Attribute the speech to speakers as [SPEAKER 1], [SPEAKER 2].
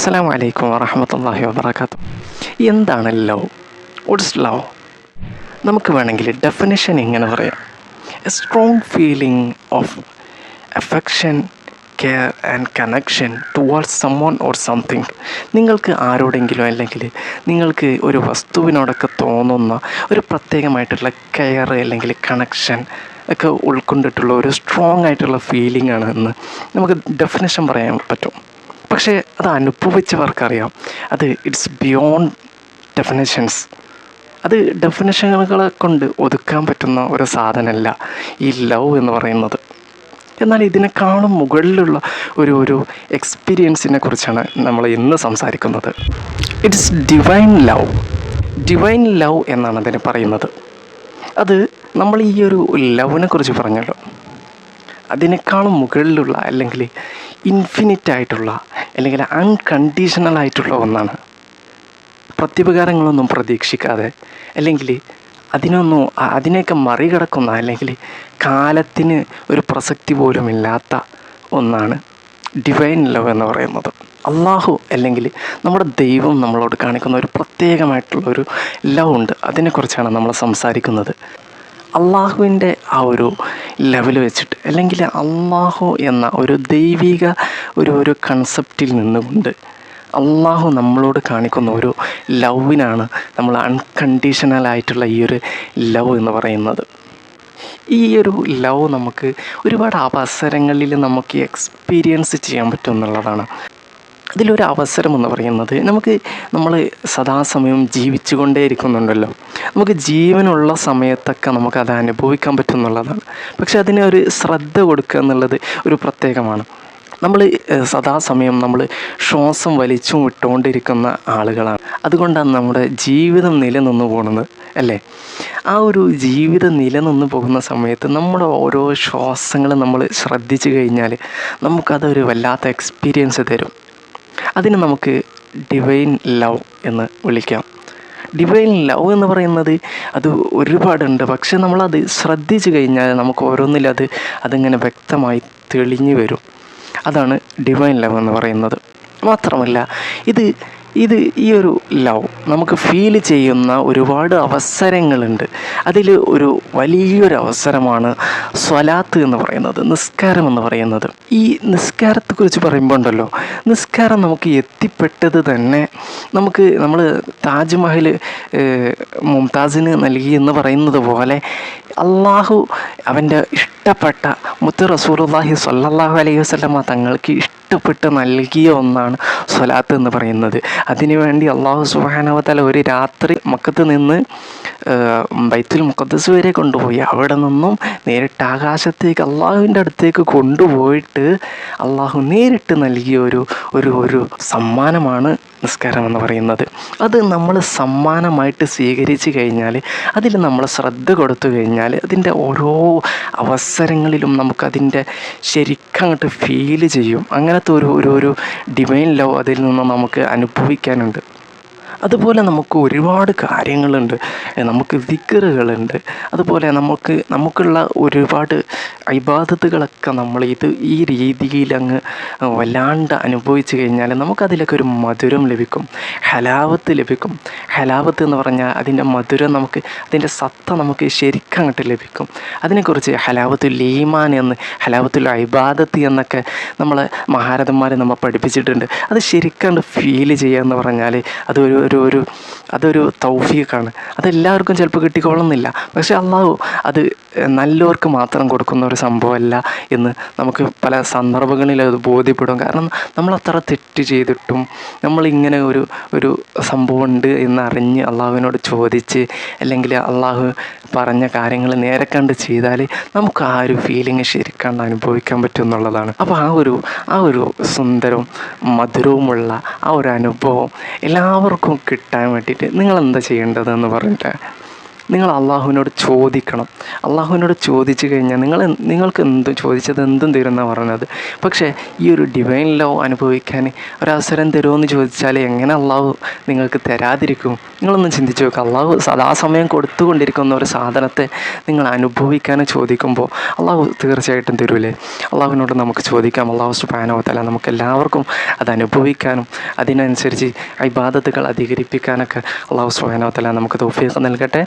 [SPEAKER 1] അസ്സാം വലൈക്കും വറഹമത്തല്ലാഹി വാബർക്കാത്തു എന്താണ് ലവ് വാട്ട്സ് ലവ് നമുക്ക് വേണമെങ്കിൽ ഡെഫിനേഷൻ ഇങ്ങനെ പറയാം. A strong feeling of affection care and connection towards someone or something നിങ്ങൾക്ക് ആരോടെങ്കിലും അല്ലെങ്കിൽ നിങ്ങൾക്ക് ഒരു വസ്തുവിനോടൊക്കെ തോന്നുന്ന ഒരു പ്രത്യേകമായിട്ടുള്ള കെയർ അല്ലെങ്കിൽ കണക്ഷൻ ഒക്കെ ഉൾക്കൊണ്ടിട്ടുള്ള ഒരു സ്ട്രോങ് ആയിട്ടുള്ള ഫീലിംഗ് ആണ് എന്ന് നമുക്ക് ഡെഫിനേഷൻ പറയാൻ പറ്റും. പക്ഷേ അത് അനുഭവിച്ചവർക്കറിയാം അത് ഇറ്റ്സ് ബിയോണ്ട് ഡെഫിനേഷൻസ് അത് ഡെഫിനേഷനുകളെ കൊണ്ട് ഒതുക്കാൻ പറ്റുന്ന ഒരു സാധനമല്ല. ഈ ലവ് എന്ന് പറയുന്നത്. എന്നാൽ ഇതിനേക്കാളും മുകളിലുള്ള ഒരു ഒരു എക്സ്പീരിയൻസിനെ കുറിച്ചാണ് നമ്മൾ ഇന്ന് സംസാരിക്കുന്നത്. It's divine love divine love എന്നാണ് അതിന് പറയുന്നത്. അത് നമ്മൾ ഈ ഒരു ലവിനെ കുറിച്ച് പറഞ്ഞല്ലോ. അതിനേക്കാളും മുകളിലുള്ള അല്ലെങ്കിൽ ഇൻഫിനിറ്റ് ആയിട്ടുള്ള അല്ലെങ്കിൽ അൺകണ്ടീഷണൽ ആയിട്ടുള്ള ഒന്നാണ്. പ്രത്യുപകാരങ്ങളൊന്നും പ്രതീക്ഷിക്കാതെ അല്ലെങ്കിൽ അതിനൊന്നും അതിനെയൊക്കെ മറികടക്കുന്ന അല്ലെങ്കിൽ കാലത്തിന് ഒരു പ്രസക്തി പോലുമില്ലാത്ത ഒന്നാണ് ഡിവൈൻ ലവ് എന്ന് പറയുന്നത്. അള്ളാഹു അല്ലെങ്കിൽ നമ്മുടെ ദൈവം നമ്മളോട് കാണിക്കുന്ന ഒരു പ്രത്യേകമായിട്ടുള്ള ഒരു ലവ് ഉണ്ട്. അതിനെക്കുറിച്ചാണ് നമ്മൾ സംസാരിക്കുന്നത്. അള്ളാഹുവിന്റെ ആ ഒരു ലെവൽ വെച്ചിട്ട് അല്ലെങ്കിൽ അള്ളാഹു എന്ന ഒരു ദൈവിക ഒരു ഒരു കൺസെപ്റ്റിൽ നിന്നുകൊണ്ട് അള്ളാഹു നമ്മളോട് കാണിക്കുന്ന ഒരു ലവിനാണ് നമ്മൾ അൺകണ്ടീഷണൽ ആയിട്ടുള്ള ഈ ഒരു ലവ് എന്ന് പറയുന്നത്. ഈ ഒരു ലവ് നമുക്ക് ഒരുപാട് അവസരങ്ങളിൽ നമുക്ക് എക്സ്പീരിയൻസ് ചെയ്യാൻ പറ്റും എന്നുള്ളതാണ്. അതിലൊരു അവസരം എന്ന് പറയുന്നത് നമുക്ക് നമ്മൾ സദാസമയം ജീവിച്ചു കൊണ്ടേ ഇരിക്കുന്നുണ്ടല്ലോ നമുക്ക് ജീവനുള്ള സമയത്തൊക്കെ നമുക്കത് അനുഭവിക്കാൻ പറ്റും എന്നുള്ളതാണ്. പക്ഷെ അതിന് ഒരു ശ്രദ്ധ കൊടുക്കുക എന്നുള്ളത് ഒരു പ്രത്യേകമാണ്. നമ്മൾ സദാസമയം നമ്മൾ ശ്വാസം വലിച്ചും വിട്ടുകൊണ്ടിരിക്കുന്ന ആളുകളാണ്. അതുകൊണ്ടാണ് നമ്മുടെ ജീവിതം നിലനിന്ന് പോകുന്നത് അല്ലേ? ആ ഒരു ജീവിതം നിലനിന്ന് പോകുന്ന സമയത്ത് നമ്മുടെ ഓരോ ശ്വാസങ്ങൾ നമ്മൾ ശ്രദ്ധിച്ചു കഴിഞ്ഞാൽ നമുക്കതൊരു വല്ലാത്ത എക്സ്പീരിയൻസ് തരും. അതിന് നമുക്ക് ഡിവൈൻ ലവ് എന്ന് വിളിക്കാം. ഡിവൈൻ ലവ് എന്ന് പറയുന്നത് അത് ഒരുപാടുണ്ട്. പക്ഷെ നമ്മളത് ശ്രദ്ധിച്ചു കഴിഞ്ഞാൽ നമുക്ക് ഓരോന്നിലത് അത് അതിങ്ങനെ വ്യക്തമായി തെളിഞ്ഞു വരും. അതാണ് ഡിവൈൻ ലവ് എന്ന് പറയുന്നത്. മാത്രമല്ല ഇത് ഇത് ഈ ഒരു ലവ് നമുക്ക് ഫീൽ ചെയ്യുന്ന ഒരുപാട് അവസരങ്ങളുണ്ട്. അതിൽ ഒരു വലിയൊരു അവസരമാണ് സ്വലാത്ത് എന്ന് പറയുന്നത് നിസ്കാരം എന്ന് പറയുന്നത്. ഈ നിസ്കാരത്തെക്കുറിച്ച് പറയുമ്പോൾ ഉണ്ടല്ലോ നിസ്കാരം നമുക്ക് എത്തിപ്പെട്ടത് തന്നെ നമുക്ക് നമ്മൾ താജ്മഹൽ മുംതാസിന് നൽകി എന്ന് പറയുന്നത് പോലെ അള്ളാഹു അവന്റെ ഇഷ്ടപ്പെട്ട മുത്ത് റസൂലുള്ളാഹി സല്ലാഹു അലൈഹി വസ്ലമ തങ്ങൾക്ക് ഇഷ്ടപ്പെട്ട് നൽകിയ ഒന്നാണ് സ്വലാത്ത് എന്ന് പറയുന്നത്. അതിനുവേണ്ടി അള്ളാഹു സുബാനവതല ഒരു രാത്രി മക്കത്ത് നിന്ന് ബൈത്തുൽ മുഖദ്സ് വരെ കൊണ്ടുപോയി. അവിടെ നിന്നും നേരിട്ട് ആകാശത്തേക്ക് അള്ളാഹുവിന്റെ അടുത്തേക്ക് കൊണ്ടുപോയിട്ട് അള്ളാഹു നേരിട്ട് നൽകിയ ഒരു ഒരു ഒരു സമ്മാനമാണ് നിസ്കാരം എന്ന് പറയുന്നത്. അത് നമ്മൾ സമ്മാനമായിട്ട് സ്വീകരിച്ച് കഴിഞ്ഞാൽ അതിൽ നമ്മൾ ശ്രദ്ധ കൊടുത്തു കഴിഞ്ഞാൽ അതിന്റെ ഓരോ അവസരങ്ങളിലും നമുക്കതിന്റെ ശരിക്കങ്ങോട്ട് ഫീൽ ചെയ്യും. അങ്ങനത്തെ ഒരു ഒരു ഒരു ഡിവൈൻ ലവ് അതിൽ നിന്ന് നമുക്ക് അനുഭവിക്കാനുണ്ട്. അതുപോലെ നമുക്ക് ഒരുപാട് കാര്യങ്ങളുണ്ട്. നമുക്ക് വിക്കറുകളുണ്ട് അതുപോലെ നമുക്ക് നമുക്കുള്ള ഒരുപാട് ഇബാദത്തുകളൊക്കെ നമ്മൾ ഇത് ഈ രീതിയിൽ അങ്ങ് വല്ലാണ്ട് അനുഭവിച്ചു കഴിഞ്ഞാൽ നമുക്കതിലൊക്കെ ഒരു മധുരം ലഭിക്കും. ഹലാവത്ത് ലഭിക്കും. ഹലാവത്ത് എന്ന് പറഞ്ഞാൽ അതിന്റെ മധുരം നമുക്ക് അതിന്റെ സത്ത നമുക്ക് ശരിക്കങ്ങട്ട് ലഭിക്കും. അതിനെക്കുറിച്ച് ഹലാവത്തുൽ ലീമാൻ എന്ന് ഹലാവത്തുൽ ഇബാദത്ത് എന്നൊക്കെ നമ്മളെ മഹാരഥന്മാരെ നമ്മൾ പഠിപ്പിച്ചിട്ടുണ്ട്. അത് ശരിക്കും ഫീൽ ചെയ്യുക എന്ന് പറഞ്ഞാൽ അതൊരു ഒരു ഒരു അതൊരു തൗഫീഖാണ്. അതെല്ലാവർക്കും ചിലപ്പോൾ കിട്ടിക്കൊള്ളുന്നില്ല പക്ഷേ അള്ളാഹു അത് നല്ലവർക്ക് മാത്രം കൊടുക്കുന്ന ഒരു സംഭവമല്ല എന്ന് നമുക്ക് പല സന്ദർഭങ്ങളിൽ അത് ബോധ്യപ്പെടും. കാരണം നമ്മൾ അത്ര തെറ്റ് ചെയ്തിട്ടും നമ്മളിങ്ങനെ ഒരു ഒരു സംഭവം ഉണ്ട് എന്നറിഞ്ഞ് അള്ളാഹുവിനോട് ചോദിച്ച് അല്ലെങ്കിൽ അള്ളാഹു പറഞ്ഞ കാര്യങ്ങൾ നേരെ കണ്ട് ചെയ്താൽ നമുക്ക് ആ ഒരു ഫീലിംഗ് ശരിക്കാണ്ട് അനുഭവിക്കാൻ പറ്റും എന്നുള്ളതാണ്. അപ്പോൾ ആ ഒരു ആ ഒരു സുന്ദരവും മധുരവുമുള്ള ആ ഒരു അനുഭവം എല്ലാവർക്കും കിട്ടാൻ വേണ്ടിയിട്ട് നിങ്ങൾ എന്താ ചെയ്യേണ്ടതെന്ന് പറഞ്ഞിട്ട്? നിങ്ങൾ അള്ളാഹുവിനോട് ചോദിക്കണം. അള്ളാഹുവിനോട് ചോദിച്ചു കഴിഞ്ഞാൽ നിങ്ങൾ നിങ്ങൾക്ക് എന്തും ചോദിച്ചത് എന്തും തരുമെന്നാണ് പറഞ്ഞത്. പക്ഷേ ഈ ഒരു ഡിവൈൻ ലോ അനുഭവിക്കാൻ ഒരവസരം തരുമെന്ന് ചോദിച്ചാൽ എങ്ങനെ അള്ളാഹു നിങ്ങൾക്ക് തരാതിരിക്കും? നിങ്ങളൊന്ന് ചിന്തിച്ച് നോക്കുക അള്ളാഹു സദാസമയം കൊടുത്തുകൊണ്ടിരിക്കുന്ന ഒരു സാധനത്തെ നിങ്ങൾ അനുഭവിക്കാനും ചോദിക്കുമ്പോൾ അള്ളാഹു തീർച്ചയായിട്ടും തരൂലേ. അള്ളാഹുവിനോട് നമുക്ക് ചോദിക്കാം. അള്ളാഹു സുബാനോത്തല നമുക്ക് എല്ലാവർക്കും അത് അനുഭവിക്കാനും അതിനനുസരിച്ച് ഇബാദത്തുകൾ അധികരിപ്പിക്കാനൊക്കെ അള്ളാഹു സുബാനോത്തല നമുക്ക് തോഫിയൊക്കെ നൽകട്ടെ.